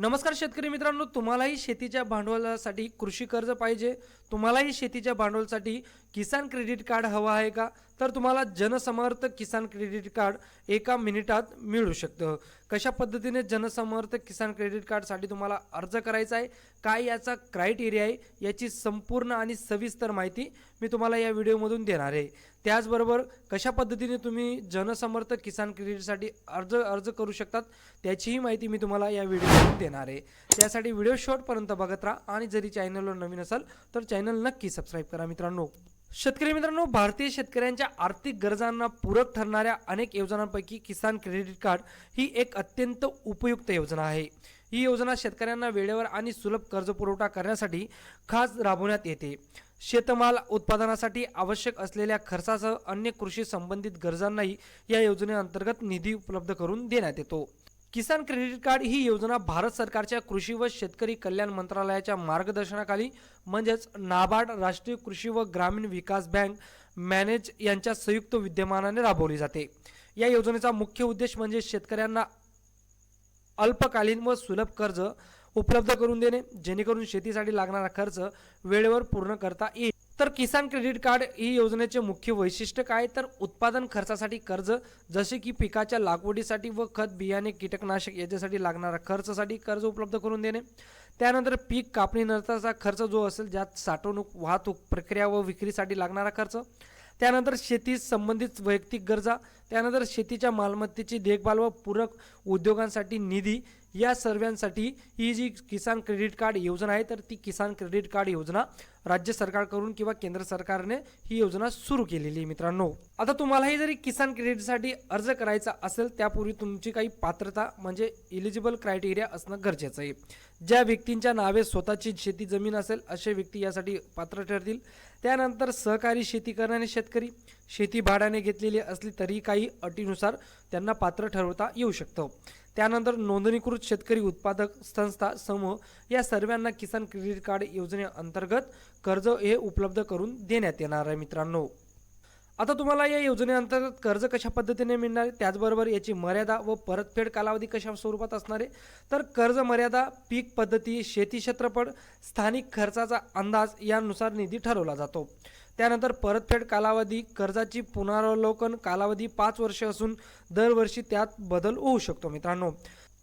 नमस्कार शेतकरी मित्रांनो तुम्हालाही शेतीच्या भांडवलासाठी कृषी कर्ज पाहिजे. तुम्हालाही शेतीच्या भांडवलासाठी किसान क्रेडिट कार्ड हवं आहे का? तर तुम्हाला जनसमर्थ किसान क्रेडिट कार्ड एका मिनिटात मिळू शकतं. कशा पद्धतीने जनसमर्थ किसान क्रेडिट कार्डसाठी तुम्हाला अर्ज करायचा आहे काय याचा क्रायटेरिया आहे याची संपूर्ण आणि सविस्तर माहिती मी तुम्हाला या व्हिडिओमधून देणार आहे. त्याचबरोबर कशा पद्धतीने तुम्ही जनसमर्थ किसान क्रेडिटसाठी अर्ज अर्ज करू शकतात त्याचीही माहिती मी तुम्हाला या व्हिडिओमधून देणार आहे. त्यासाठी व्हिडिओ शॉर्टपर्यंत बघत राहा आणि जरी चॅनलवर नवीन असाल तर चॅनल नक्की सबस्क्राईब करा मित्रांनो. शेतकरी मित्रांनो भारतीय शेतकऱ्यांच्या आर्थिक गरजांना पूरक ठरणाऱ्या अनेक योजनांपैकी किसान क्रेडिट कार्ड ही एक अत्यंत उपयुक्त योजना आहे. ही योजना शेतकऱ्यांना वेळेवर आणि सुलभ कर्जपुरवठा करण्यासाठी खास राबवण्यात येते. शेतमाल उत्पादनासाठी आवश्यक असलेल्या खर्चासह अन्य कृषी संबंधित गरजांनाही या योजनेअंतर्गत निधी उपलब्ध करून देण्यात येतो. किसान क्रेडिट कार्ड ही योजना भारत सरकारच्या कृषी व शेतकरी कल्याण मंत्रालयाच्या मार्गदर्शनाखाली म्हणजेच नाबार्ड राष्ट्रीय कृषी व ग्रामीण विकास बँक मॅनेज यांच्या संयुक्त विद्यमानाने राबवली जाते. या योजनेचा मुख्य उद्देश म्हणजे शेतकऱ्यांना अल्पकालीन व सुलभ कर्ज उपलब्ध करून देणे जेणेकरून शेतीसाठी लागणारा खर्च वेळेवर पूर्ण करता येईल. तर किसान क्रेडिट कार्ड ही योजनेचे मुख्य वैशिष्ट्य काय? तर उत्पादन खर्चासाठी कर्ज जसे की पिकाच्या लागवडीसाठी व खत बियाणे कीटकनाशक याच्यासाठी लागणारा खर्चासाठी कर्ज उपलब्ध करून देणे. त्यानंतर पीक कापणीनंतरचा खर्च जो असेल ज्यात साठवणूक वाहतूक प्रक्रिया व विक्रीसाठी लागणारा खर्च. त्यानंतर शेती संबंधित वैयक्तिक गरजा. त्यानंतर शेतीच्या मालमत्तेची देखभाल व पूरक उद्योगांसाठी निधी. या सर्वांसाठी ही जी किसान क्रेडिट कार्ड योजना आहे तर ती किसान क्रेडिट कार्ड योजना राज्य सरकारकडून किंवा केंद्र सरकारने ही योजना सुरू केलेली आहे मित्रांनो. आता तुम्हालाही जरी किसान क्रेडिटसाठी अर्ज करायचा असेल त्यापूर्वी तुमची काही पात्रता म्हणजे इलिजिबल क्रायटेरिया असणं गरजेचं आहे. ज्या व्यक्तींच्या नावे स्वतःची शेती जमीन असेल असे व्यक्ती यासाठी पात्र ठरतील. त्यानंतर सहकारी शेती करणारे शेतकरी शेती भाड्याने घेतलेली असली तरी काही अटीनुसार त्यांना पात्र ठरवता येऊ शकतं. त्यानंतर नोंदणीकृत शेतकरी उत्पादक संस्था समूह या सर्वांना किसान क्रेडिट कार्ड योजनेअंतर्गत कर्ज हे उपलब्ध करून देण्यात येणार आहे मित्रांनो. आता तुम्हाला या योजनेअंतर्गत कर्ज कशा पद्धतीने मिळणार आहे त्याचबरोबर याची मर्यादा व परतफेड कालावधी कशा स्वरूपात असणार आहे? तर कर्ज मर्यादा पीक पद्धती शेती क्षेत्रफळ स्थानिक खर्चाचा अंदाज यानुसार निधी ठरवला जातो. त्यानंतर परतफेड कालावधी कर्जाची पुनरावलोकन कालावधी पाच वर्ष असून दरवर्षी त्यात बदल होऊ शकतो मित्रांनो.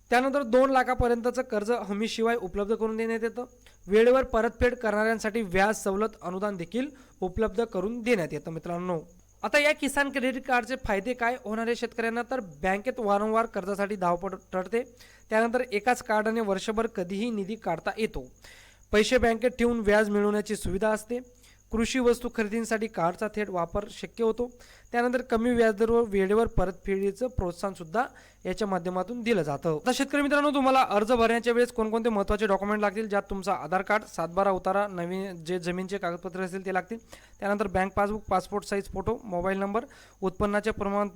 त्यानंतर दोन लाखापर्यंतचं कर्ज हमीशिवाय उपलब्ध करून देण्यात येतं. वेळेवर परतफेड करणाऱ्यांसाठी व्याज सवलत अनुदान देखील उपलब्ध करून देण्यात येतं मित्रांनो. आता या किसान क्रेडिट कार्डचे फायदे काय होणार आहे शेतकऱ्यांना? तर बँकेत वारंवार कर्जासाठी धावपळ ठरते त्यानंतर एकाच कार्डाने वर्षभर कधीही निधी काढता येतो. पैसे बँकेत ठेवून व्याज मिळवण्याची सुविधा असते. कृषी वस्तू खरेदीसाठी कार्डचा थेट वापर शक्य होतो. त्यानंतर कमी व्याजदर व वेळेवर परतफेडीचं प्रोत्साहनसुद्धा याच्या माध्यमातून दिलं जातं. आता शेतकरी मित्रांनो तुम्हाला अर्ज भरण्याच्या वेळेस कोणकोणते महत्त्वाचे डॉक्युमेंट लागतील ज्यात तुमचा आधार कार्ड सातबारा उतारा नवीन जे जमीनचे कागदपत्र असतील ते लागतील. त्यानंतर bank passbook passport size photo mobile number उत्पन्नाचे प्रमाण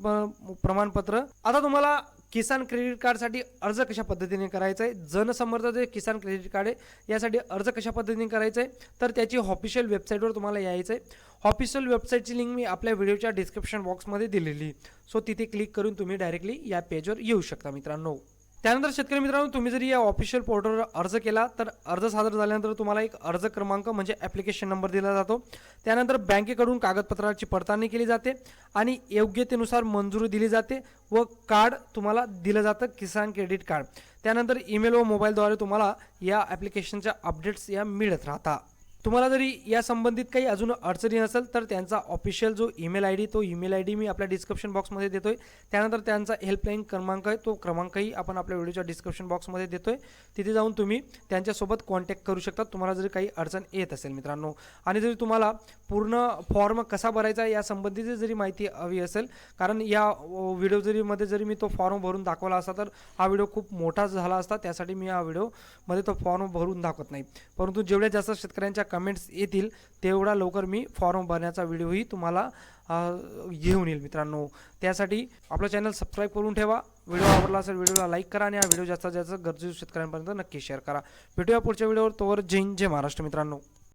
प्रमाणपत्र. आता तुम्हाला किसान क्रेडिट कार्डसाठी अर्ज कशा पद्धतीने करायचा आहे? जनसमर्थ जे किसान क्रेडिट कार्ड आहे यासाठी अर्ज कशा पद्धतीने करायचा आहे? तर त्याची ऑफिशियल वेबसाईटवर तुम्हाला यायचं आहे. ऑफिशियल वेबसाईटची लिंक मी आपल्या व्हिडिओच्या डिस्क्रिप्शन बॉक्समध्ये दिलेली सो तिथे क्लिक करून तुम्ही डायरेक्टली या पेजवर येऊ शकता मित्रांनो. त्यानंतर शेतकरी मित्रांनो तुम्ही जरी या ऑफिशियल पोर्टलवर अर्ज केला तर अर्ज सादर झाल्यानंतर तुम्हाला एक अर्ज क्रमांक म्हणजे ॲप्लिकेशन नंबर दिला जातो. त्यानंतर बँकेकडून कागदपत्राची पडताळणी केली जाते आणि योग्यतेनुसार मंजुरी दिली जाते व कार्ड तुम्हाला दिलं जातं किसान क्रेडिट कार्ड. त्यानंतर ईमेल व मोबाईलद्वारे तुम्हाला या ॲप्लिकेशनच्या अपडेट्स या मिळत राहतात तुम्हाला जरी या संबंधित काही अजून अडचणी असेल तर त्यांचा ऑफिशियल जो ईमेल आय डी तो ईमेल आय डी मी आपल्या डिस्क्रिप्शन बॉक्समध्ये देतोय. त्यानंतर त्यांचा हेल्पलाईन क्रमांक आहे तो क्रमांकही आपण आपल्या व्हिडिओच्या डिस्क्रिप्शन बॉक्समध्ये देतोय. तिथे जाऊन तुम्ही त्यांच्यासोबत कॉन्टॅक्ट करू शकता. तुम्हाला जरी काही अडचण येत असेल मित्रांनो आणि जरी तुम्हाला पूर्ण फॉर्म कसा भरायचा या संबंधीची जरी माहिती हवी असेल कारण या व्हिडिओ जरीमध्ये जरी मी तो फॉर्म भरून दाखवला असता तर हा व्हिडिओ खूप मोठा झाला असता. त्यासाठी मी हा व्हिडिओमध्ये तो फॉर्म भरून दाखवत नाही. परंतु जेवढ्या जास्त शेतकऱ्यांच्या कमेंट्स येतील तेवढा लवकर मी फॉर्म भरण्याचा व्हिडिओही तुम्हाला घेऊन येईल मित्रांनो. त्यासाठी आपलं चॅनल सबस्क्राईब करून ठेवा. व्हिडिओ आवडला असेल व्हिडिओला लाईक करा आणि हा व्हिडिओ जास्तीत जास्त गरजू शेतकऱ्यांपर्यंत नक्की शेअर करा. भेटूया पुढच्या व्हिडिओवर तोवर जय हिंद जय महाराष्ट्र मित्रांनो.